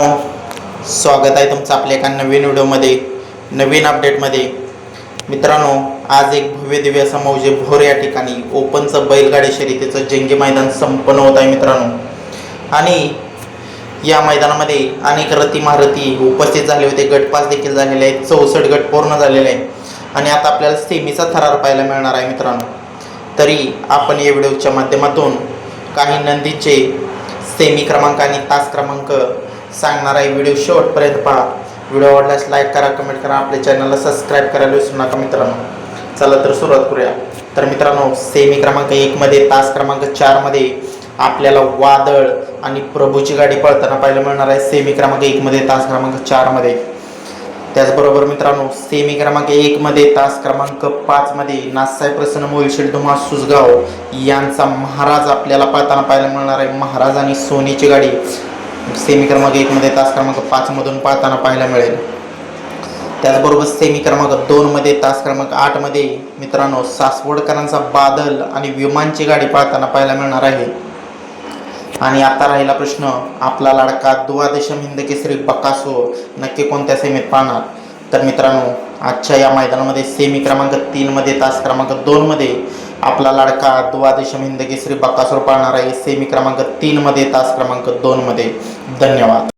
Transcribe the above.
स्वागत आहे तुमचं आपल्या एका नवीन व्हिडिओमध्ये नवीन अपडेटमध्ये मित्रांनो आज एक भव्य दिव्य असं मौजे भोर या ठिकाणी ओपनचं बैलगाडी शर्यतीचं जंगी मैदान संपन्न होत आहे मित्रांनो. आणि या मैदानामध्ये अनेक रती महारथी उपस्थित झाले होते. गटपास देखील झालेले आहेत. चौसष्ट गट पूर्ण झालेले आहे आणि आता आपल्याला सेमीचा थरार पाहायला मिळणार आहे मित्रांनो. तरी आपण या व्हिडिओच्या माध्यमातून काही नंदीचे सेमी क्रमांक आणि तास क्रमांक सांगणार आहे व्हिडिओ शेवटपर्यंत पहा. व्हिडिओ आवडल्यास लाईक करा कमेंट करा. आपल्या चॅनलला सबस्क्राईब करायला विसरू नका मित्रांनो. चला तर सुरुवात करूया. तर मित्रांनो सेमी क्रमांक एकमध्ये तास क्रमांक चारमध्ये आपल्याला वादळ आणि प्रभूची गाडी पळताना पाहायला मिळणार आहे. सेमी क्रमांक एकमध्ये तास क्रमांक चारमध्ये त्याचबरोबर मित्रांनो सेमी क्रमांक एकमध्ये तास क्रमांक पाचमध्ये नासाई प्रसन्न मोहिशील धुमा सुजगाव यांचा महाराज आपल्याला पळताना पाहायला मिळणार आहे. महाराज आणि सोनीची गाडी. सेमी क्रमांक एकमध्ये तास क्रमांक पाचमधून पाळताना पाहायला मिळेल. त्याचबरोबर सेमी क्रमांक दोनमध्ये तास क्रमांक आठमध्ये मित्रांनो सासवडकरांचा बादल आणि विमानची गाडी पाळताना पाहायला मिळणार आहे. आणि आता राहिला प्रश्न आपला लाडका द्वादशम हिंद केसरी बकासो नक्की कोणत्या सेमीत पाहणार? तर मित्रांनो आजच्या या मैदानामध्ये सेमी क्रमांक तीनमध्ये तास क्रमांक दोनमध्ये आपला लाडका द्वादशम हिंद श्री बकासूर पाळणार आहे सेमी क्रमांक तीनमध्ये तास क्रमांक दोनमध्ये धन्यवाद.